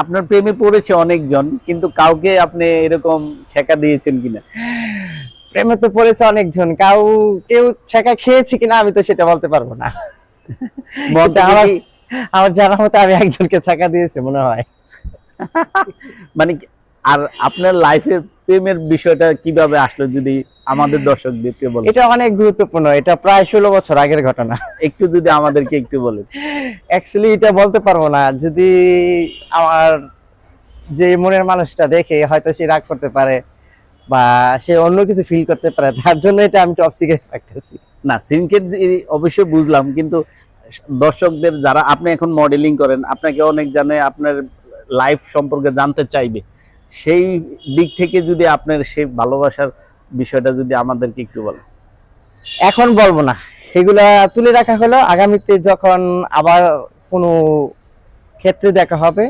আপনার প্রেমে পড়েছে অনেকজন কিন্তু কাউকে আপনি এরকম ছেকা দিয়েছেন কিনা? প্রেমে তো পড়েছে অনেকজন কাউ কেউ ছেঁকা খেয়েছে কিনা আমি তো সেটা বলতে পারব না। আমার আমার জানা মতো আমি একজনকে ছেঁকা দিয়েছি মনে হয়। মানে আর আপনার লাইফের প্রেমের বিষয়টা কীভাবে আসলো যদি আমাদের দর্শকদেরকে বলেন? এটা অনেক গুরুত্বপূর্ণ। এটা প্রায় ষোলো বছর আগের ঘটনা। একটু যদি আমাদেরকে একটু বলেন। অ্যাকচুয়ালি এটা বলতে পারব না। যদি আমার যে মনের মানুষটা দেখে হয়তো সে রাগ করতে পারে বা সে অন্য কিছু ফিল করতে পারে তার জন্য এটা আমি টপ সিক্রেট রাখতেছি। না সিনকেট অবশ্যই বুঝলাম কিন্তু দর্শকদের যারা আপনি এখন মডেলিং করেন আপনাকে অনেক জানে আপনার লাইফ সম্পর্কে জানতে চাইবে। সেই দিক থেকে যদি আপনার সেই ভালোবাসার বিষয়টা যদি আমাদেরকে একটু বলেন। এখন বলব না। এগুলা তুলে রাখা হলো। আগামীতে যখন আবার কোনো ক্ষেত্রে দেখা হবে